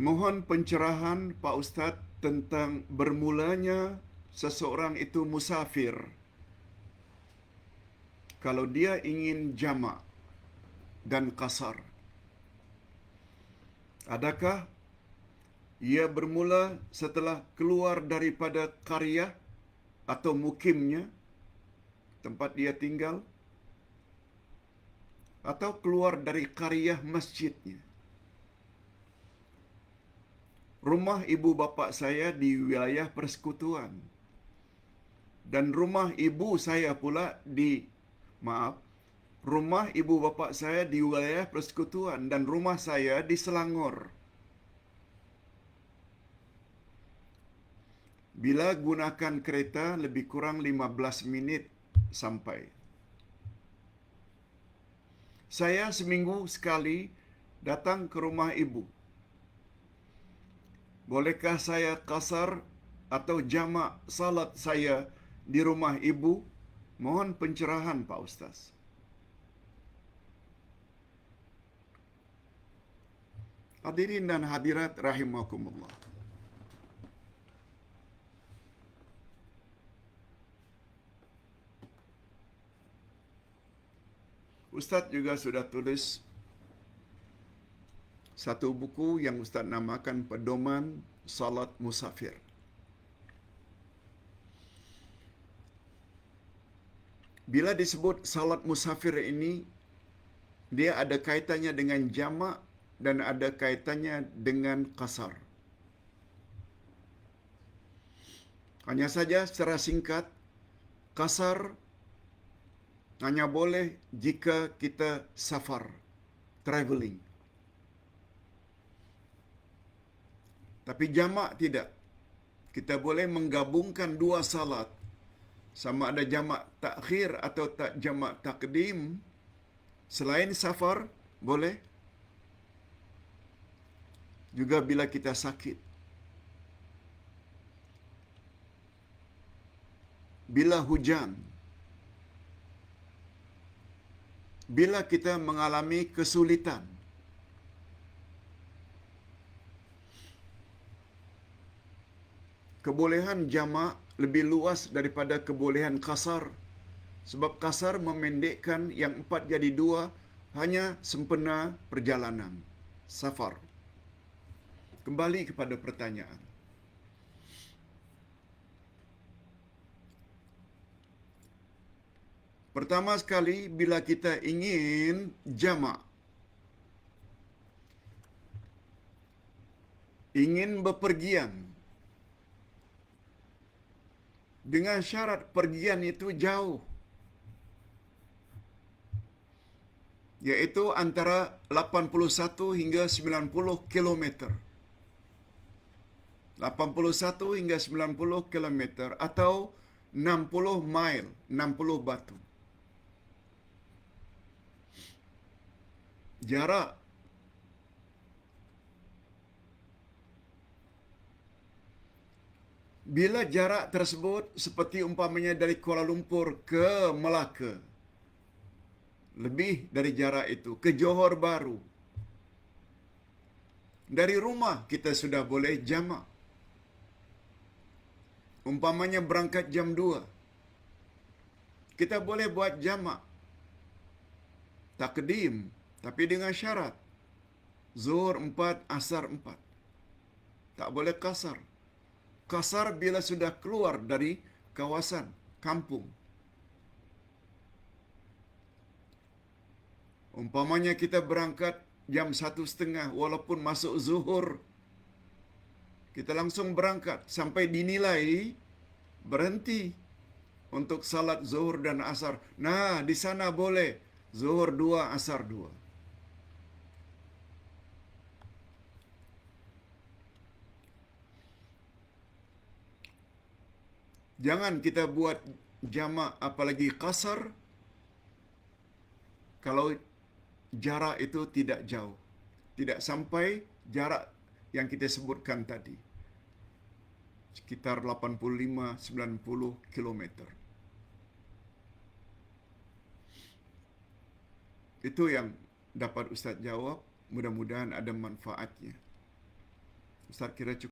Mohon pencerahan Pak Ustaz tentang bermulanya seseorang itu musafir. Kalau dia ingin jamak dan kasar. Adakah ia bermula setelah keluar daripada karya atau mukimnya tempat dia tinggal atau keluar dari karya masjidnya. Rumah ibu bapa saya di wilayah persekutuan. Dan rumah ibu saya pula di maaf, rumah ibu bapa saya di wilayah persekutuan dan rumah saya di Selangor. Bila gunakan kereta lebih kurang 15 minit sampai. Saya seminggu sekali datang ke rumah ibu. Bolehkah saya kasar atau jamak salat saya di rumah ibu? Mohon pencerahan Pak Ustaz. Hadirin dan hadirat rahimakumullah. Ustaz juga sudah tulis satu buku yang Ustaz namakan Pedoman Salat Musafir. Bila disebut salat musafir ini, dia ada kaitannya dengan jamak dan ada kaitannya dengan kasar. Hanya saja secara singkat, kasar hanya boleh jika kita safar, traveling. Tapi jamak tidak. Kita boleh menggabungkan dua salat. Sama ada jamak takhir atau tak jamak takdim. Selain safar, boleh. Juga bila kita sakit. Bila hujan. Bila kita mengalami kesulitan. Kebolehan jamak lebih luas daripada kebolehan kasar. Sebab kasar memendekkan yang empat jadi dua hanya sempena perjalanan. Safar. Kembali kepada pertanyaan. Pertama sekali, bila kita ingin jamak, ingin bepergian, dengan syarat pergian itu jauh. Yaitu antara 81 hingga 90 kilometer. 81 hingga 90 kilometer atau 60 mile, 60 batu. Jarak Bila jarak tersebut seperti umpamanya dari Kuala Lumpur ke Melaka, lebih dari jarak itu ke Johor Baru. Dari rumah kita sudah boleh jamak. Umpamanya berangkat jam 2. Kita boleh buat jamak. Takdim, tapi dengan syarat. Zuhur 4, Asar 4. Tak boleh kasar kasar bila sudah keluar dari kawasan kampung. Umpamanya kita berangkat jam satu setengah walaupun masuk zuhur. Kita langsung berangkat sampai dinilai berhenti untuk salat zuhur dan asar. Nah, di sana boleh zuhur dua, asar dua. Jangan kita buat jamak apalagi kasar kalau jarak itu tidak jauh. Tidak sampai jarak yang kita sebutkan tadi. Sekitar 85-90 kilometer. Itu yang dapat Ustaz jawab. Mudah-mudahan ada manfaatnya. Ustaz kira cukup.